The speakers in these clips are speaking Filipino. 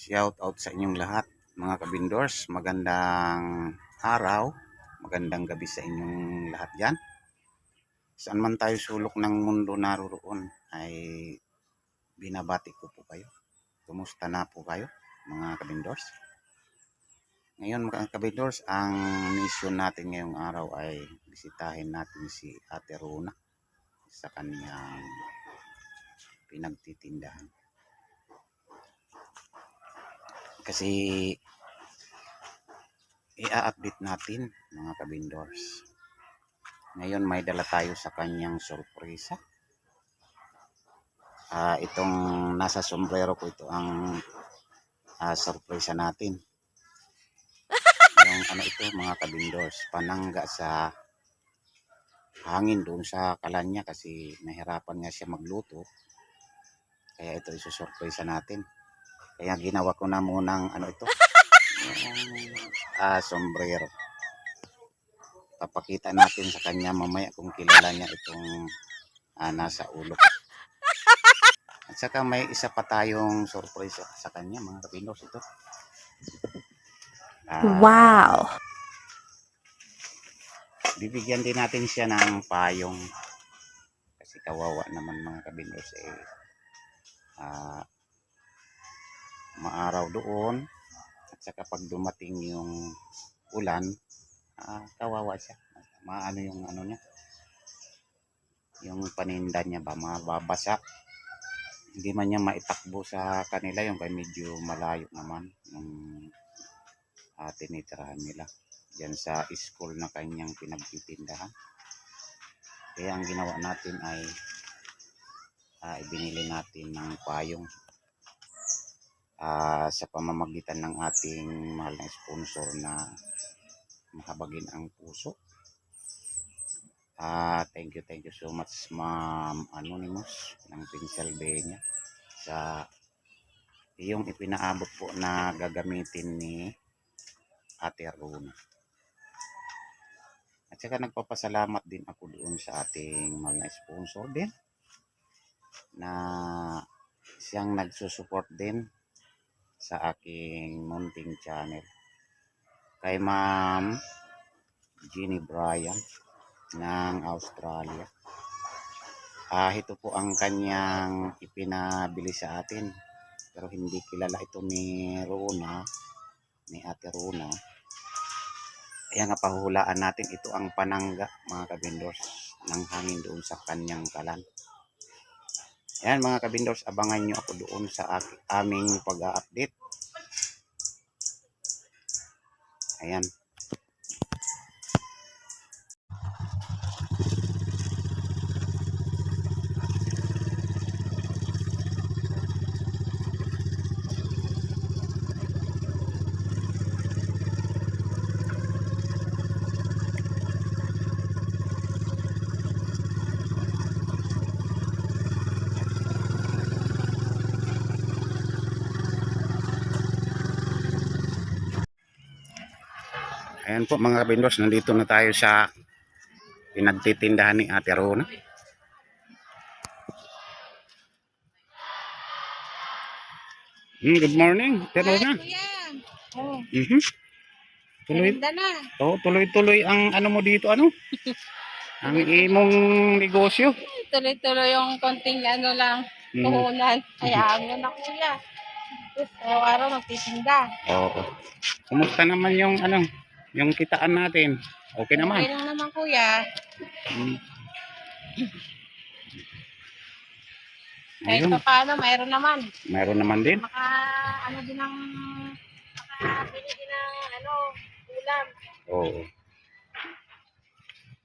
Shout out sa inyong lahat mga kabindors. Magandang araw, magandang gabi sa inyong lahat dyan. Saan man tayo sulok ng mundo naroroon ay binabati ko po kayo. Kumusta na po kayo mga kabindors? Ngayon mga kabindors, ang mission natin ngayong araw ay bisitahin natin si Ate Rona sa kanyang pinagtitindahan. Kasi i-update natin mga kabindors. Ngayon may dala tayo sa kanyang sorpresa. Ah, itong nasa sombrero ko ito ang ah, sorpresa natin. Yung ano ito mga kabindors, panangga sa hangin doon sa kalan niya kasi nahirapan nga siya magluto. Kaya ito isusurpresa natin. Kaya ginawa ko na munang ano ito. Ah, sombrero. Papakita natin sa kanya mamaya kung kilala niya itong ah, nasa ulo. At saka may isa pa tayong surprise sa kanya mga kapinos ito. Ah, Wow. bibigyan din natin siya ng payong kasi kawawa naman mga kabinos eh ah, maaraw doon. At saka pag dumating yung ulan ah, kawawa siya. Maano yung ano niya? Yung paninda niya ba? Mababasa. Hindi man niya maitakbo sa kanila yung kay medyo malayo naman yung uh, tinitirahan nila. Dyan sa school na kanyang pinagtitindahan. Kaya ang ginawa natin ay ah, ibinili natin ng payong ah, sa pamamagitan ng ating mahal na sponsor na mahabagin ang puso. Ah, thank you, thank you so much Ma'am Anonymous ng Pennsylvania sa iyong ipinaabot po na gagamitin ni Ate Runa. At saka nagpapasalamat din ako doon sa ating mahal na sponsor din na siyang nagsusupport din sa aking munting channel. Kay Ma'am Jeannie Bryan ng Australia. Ah, ito po ang kanyang ipinabili sa atin. Pero hindi kilala ito ni Rona, ni Ate Rona. Kaya nga pahulaan natin ito ang panangga mga kabindors ng hangin doon sa kanyang kalan. Ayan mga kabindors, abangan nyo ako doon sa aming pag-update. Ayan. Ayan po mga kabindors, nandito na tayo sa pinagtitindahan ni Ate Rona. Hmm, good morning, Ate Rona. Oh, Mhm. Tuloy, maganda na. oh, tuloy-tuloy ang ano mo dito, ano? ang imong negosyo. Tuloy-tuloy yung konting ano lang, Hmm. puhunan. Hayaan mo na kuya. Araw-araw magtitinda. Oo. Kumusta naman yung ano, yung kitaan natin? Okay Okay naman. lang naman kuya. Hmm. Kahit Ayun, pa paano, mayroon naman. mayroon naman din. Maka, ano din ng, makabili din ng, ano, ulam. Oo.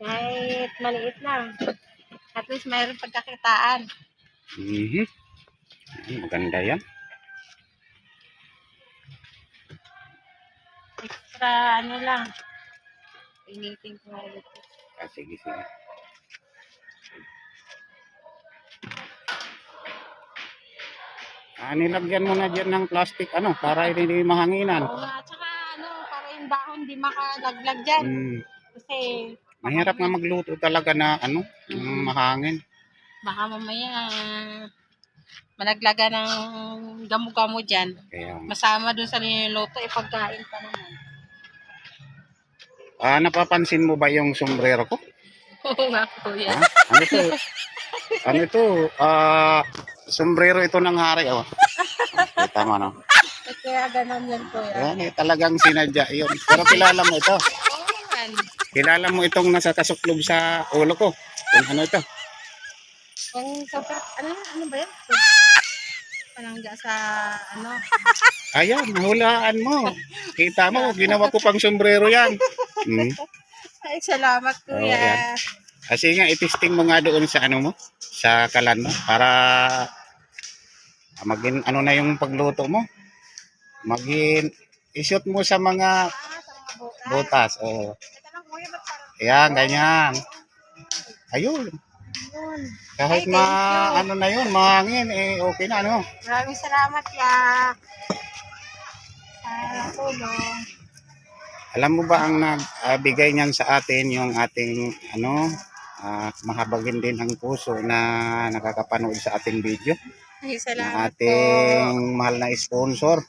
Kahit maliit lang. At least mayroon pagkakitaan. Mhm. Ayun, Maganda yan. Extra, ano lang. Initing ko nga ulit. Ah, sige, sige. Ah, nilagyan mo na dyan ng plastic, ano, para hindi mahanginan. Oo nga, tsaka ano, para yung dahon di makalaglag dyan. Hmm. Kasi Mahirap nga magluto talaga na, ano, yung mahangin. baka mamaya malaglaga ng gamo-gamo dyan. Kaya, Masama dun sa niluluto, eh pagkain pa naman. Ah, napapansin mo ba yung sombrero ko? Oo nga, kuya. Ha? Ano to? ano ito? Ah, sombrero ito ng hari, oh. Kita mo, no? Eh, Kaya ganun yan, kuya. Yan, eh, talagang sinadya yun. Pero kilala mo ito. Oo naman. Kilala mo itong nasa kasuklob sa ulo ko. Kung ano ito? Yung super, ano, ano ba yan? Panangga sa, ano, Ayan, nahulaan mo. Kita mo, ginawa ko pang sombrero yan. Hmm. ay, salamat, Oo, kuya. yan. Kasi nga, itisting mo nga doon sa ano mo, sa kalan mo, para maging ano na yung pagluto mo. Maging, ishoot mo sa mga Ah, bukas. butas. Oh. Ayan, ganyan. Ayun. Yun? Kahit Ay, ma, you. ano na yun, mahangin, eh, okay na, ano. Maraming salamat, ya. Sa tulong. Alam mo ba ang nagbigay niyan sa atin yung ating ano ah, mahabagin din ang puso na nakakapanood sa ating video Ay, ng salamat ating po. mahal na sponsor.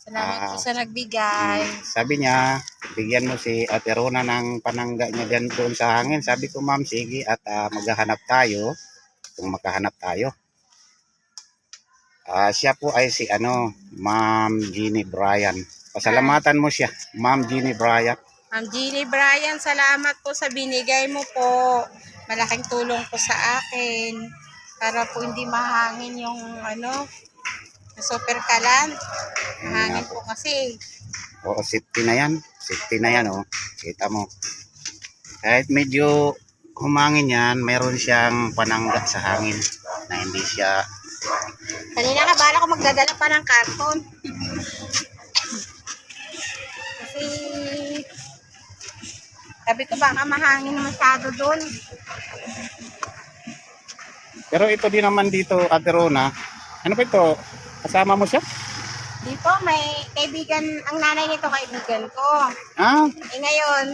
Salamat po Ah. sa nagbigay. Sabi niya, bigyan mo si Ate Rona ng panangga niya dyan doon sa hangin. Sabi ko, ma'am, sige at ah, maghahanap tayo kung makahanap tayo. Ah, siya po ay si ano, Ma'am Jeannie Bryan. Pasalamatan mo siya, Ma'am Jeannie Bryan. Ma'am Jeannie Bryan, salamat po sa binigay mo po. Malaking tulong po sa akin. Para po hindi mahangin yung ano, super kalan. Mahangin po kasi. Oo, safety na yan. Safety na yan, oh. Kita mo. Kahit medyo humangin yan, mayroon siyang panangga sa hangin na hindi siya Kanina nga, bala ko magdadala pa ng karton. kasi, sabi ko baka mahangin masyado doon. Pero ito din naman dito, Ate Rona. Ano ba ito? Kasama mo siya? Di po, may kaibigan, ang nanay nito kaibigan ko. Ah, Eh ngayon,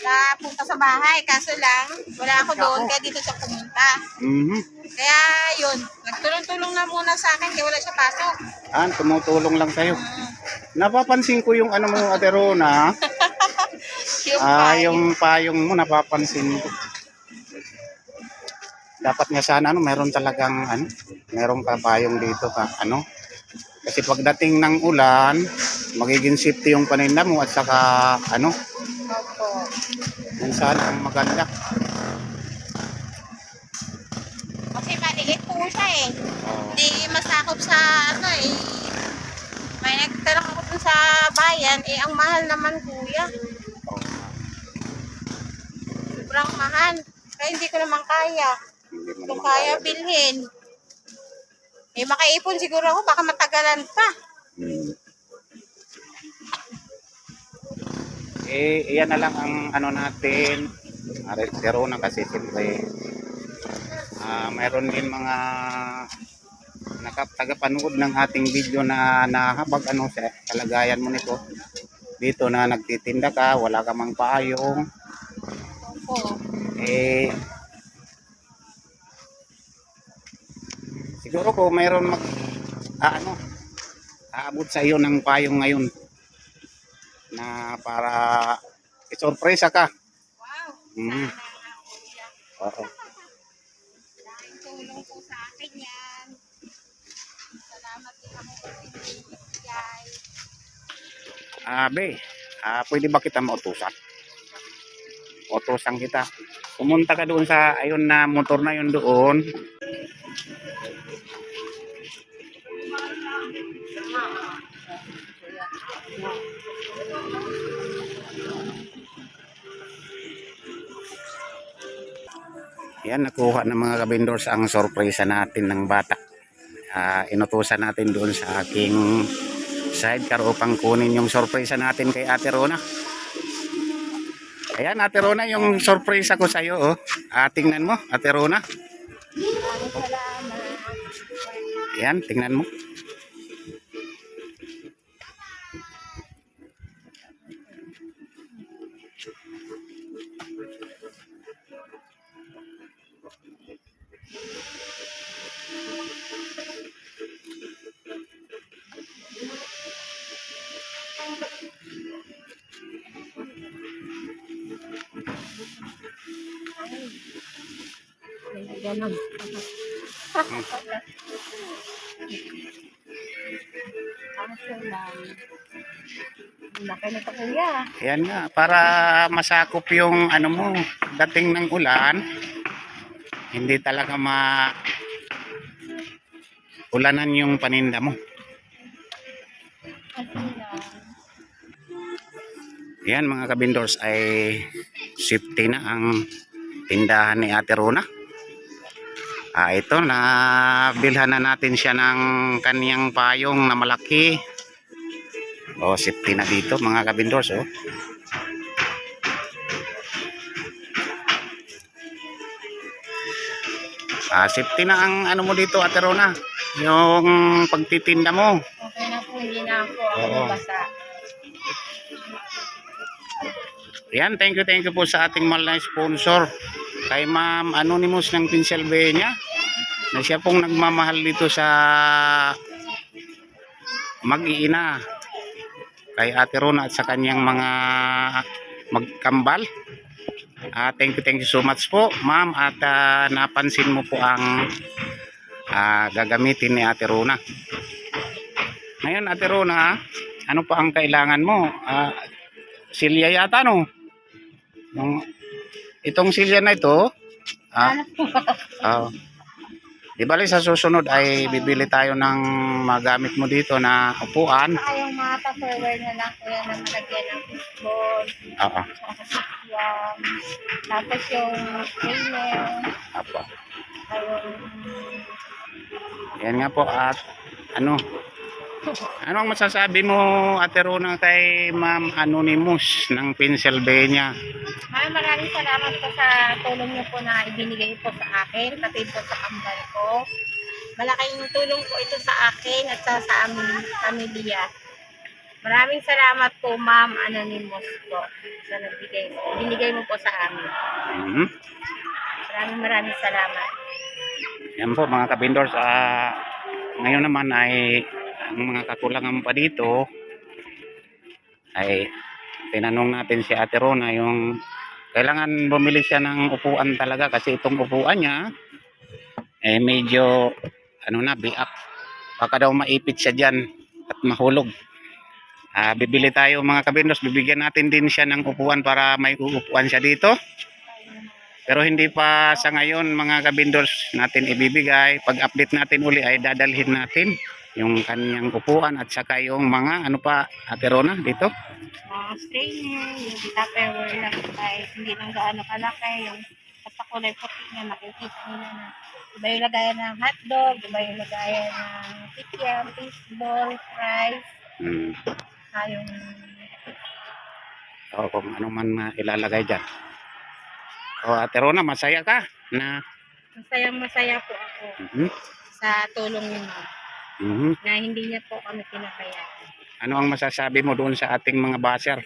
napunta sa bahay, kaso lang, wala ako doon, kaya dito siya pumunta. mhm. Kaya yun, nagtulong-tulong na muna sa akin, kaya wala siya pasok. Ah, tumutulong lang sa'yo. Napapansin ko yung ano mo, Ate Rona. Yung Ah, payo. yung payong mo, napapansin ko. Dapat nga sana, ano, meron talagang, ano, meron ka payong dito ka, ano. Kasi pagdating ng ulan, magiging safety yung paninda mo at saka, ano, Opo. yun sana ang maganda. Kasi maliit po siya eh. Oh, Hindi masakop sa ano eh. May nagtanong ako dun sa bayan, eh ang mahal naman kuya. oh, Sobrang mahal. Kaya hindi ko naman kaya. Hindi mo Kung naman kaya bilhin. Eh makaipon siguro ako, baka matagalan pa. Hmm. Eh, iyan na lang ang ano natin. Pero na kasi siyempre ah mayroon din mga nakatagapanood ng ating video na nahabag ano sa kalagayan mo nito. Dito na nagtitinda ka, wala ka mang payong. Opo. Eh, siguro ko mayroon mag ah, ano aabot sa iyo ng payong ngayon na para isorpresa ka. Wow. Mm. Oo. Tulong po sa akin yan. Salamat din ako sa pinibigay. Abe, ah, pwede ba kita mautusan? Utusan kita. Pumunta ka doon sa ayun na motor na yun doon. Yan, nakuha ng mga kabindors ang sorpresa natin ng bata. Ah, inutusan natin doon sa aking sidecar upang kunin yung sorpresa natin kay Ate Rona. Ayan, Ate Rona, yung sorpresa ko sa'yo, oh. Ah, tingnan mo, Ate Rona. Ayan, tingnan mo. Kaso lang. Laki na ito kuya. Yan nga, para masakop yung ano mo, dating ng ulan, hindi talaga ma ulanan yung paninda mo. Yan mga kabindors ay safety na ang tindahan ni Ate Rona. Ah, ito na bilhan na natin siya ng kaniyang payong na malaki. Oh, safety na dito mga kabindors oh. Ah, safety na ang ano mo dito Ate Rona. Yung pagtitinda mo. Okay na po, hindi na ako Oo. basa. Yan, thank you, thank you po sa ating mahal na sponsor. Kay Ma'am Anonymous ng Pennsylvania. Na siya pong nagmamahal dito sa mag-iina. Kay Ate Rona at sa kanyang mga magkambal. Ah, thank you, thank you so much po, ma'am. At ah, napansin mo po ang ah, gagamitin ni Ate Rona. Ngayon, Ate Rona, ano pa ang kailangan mo? Ah, silya yata, no? Itong silya na ito, ah, Ano ah, di bali sa susunod ay bibili tayo ng magamit mo dito na upuan. Saka yung mga tupperware na lang kuya na malagyan ng fishball. Oo, Saka yan. Tapos yung trainer. apa. Ayun. Yan nga po at ano, ano ang masasabi mo Ate Rona kay Ma'am Anonymous ng Pennsylvania? Maraming maraming salamat po sa tulong niyo po na ibinigay po sa akin, pati po sa kambal ko. Malaking tulong po ito sa akin at sa, sa aming pamilya. Maraming salamat po, Ma'am Anonymous po, sa nagbigay. Binigay mo po sa amin. Mhm. Maraming maraming salamat. Yan po mga kabindors, ah, ngayon naman ay ang mga kakulangan pa dito ay tinanong natin si Ate Rona yung kailangan bumili siya ng upuan talaga kasi itong upuan niya eh medyo ano na biak. Baka daw maipit siya dyan at mahulog. Ah, bibili tayo mga kabindos. Bibigyan natin din siya ng upuan para may uupuan siya dito. Pero hindi pa sa ngayon mga kabindors natin ibibigay. Pag update natin uli ay dadalhin natin yung kanyang upuan at saka yung mga ano pa Ate Rona dito. Mga strainer, yung tupperware lang kahit hindi lang gaano kalaki, yung sa kulay puti na makikita nila na iba yung lagayan ng hotdog, iba yung lagayan ng kikiam, fishball, fries, Hmm. ah, yung O kung ano man na ilalagay dyan. O Ate Rona, masaya ka na masayang masaya po ako Mhm. sa tulong niyo Mhm. na hindi niya po kami pinabayaan. ano ang masasabi mo doon sa ating mga basher?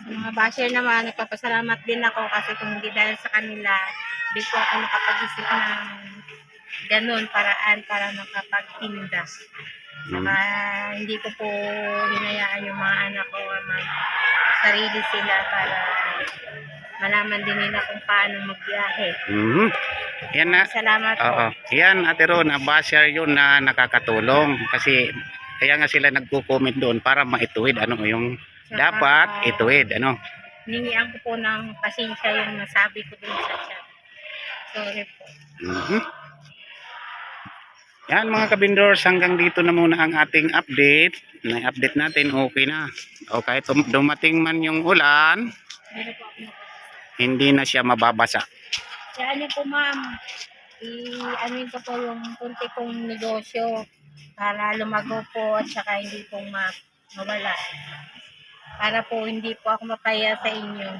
Sa mga basher naman, nagpapasalamat din ako kasi kung hindi dahil sa kanila, hindi po ako nakapag-isip ng ganun paraan para makapagtinda. Saka hindi ko po hinayaan yung mga anak ko mag sarili sila para malaman din nila kung paano magbiyahe. Mhm. Yan na. Salamat po. Oo. Yan Ate Rona, basher yun na nakakatulong kasi kaya nga sila nagko-comment doon para maituwid ano yung Saka, dapat ituwid ano. Ningian ko po ng pasensya yung nasabi ko dun sa chat. Sorry po. Mhm. Yan mga kabindors, hanggang dito na muna ang ating update. Na-update natin, okay na. O kahit dumating man yung ulan, po ako hindi na siya mababasa. Ano po ma'am, i-anuin ko po yung kunti kong negosyo para lumago po at saka hindi po ma mawala. Para po hindi po ako mapaya sa inyo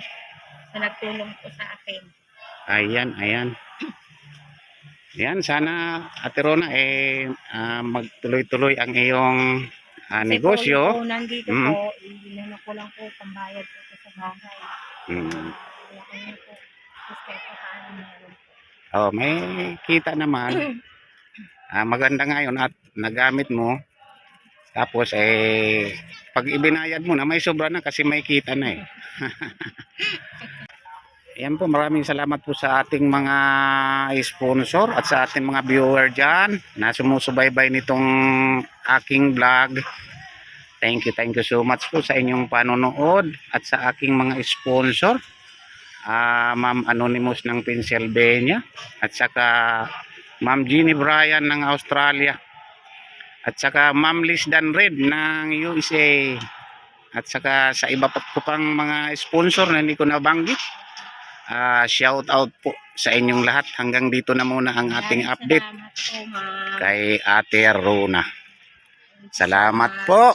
na nagtulong po sa akin. Ayan, ayan. Yan, sana Ate Rona eh ah, magtuloy-tuloy ang iyong Kasi negosyo. Po, yung nandito Mm. po, inano ko lang po pambayad po sa bahay. Ko na po. Tapos kahit pa paano meron po. Oh, may kita naman. Ah, maganda ngayon at nagamit mo. Tapos eh pag ibinayad mo na may sobra na kasi may kita na eh. Ayan po, maraming salamat po sa ating mga sponsor at sa ating mga viewer dyan na sumusubaybay nitong aking vlog. Thank you, thank you so much po sa inyong panonood at sa aking mga sponsor. Ah, Ma'am Anonymous ng Pennsylvania at saka Ma'am Jeannie Bryan ng Australia at saka Ma'am Liz Dan Red ng USA at saka sa iba pa pang mga sponsor na hindi ko nabanggit. Ah, shout out po sa inyong lahat. Hanggang dito na muna ang ating update kay Ate Rona. Salamat po.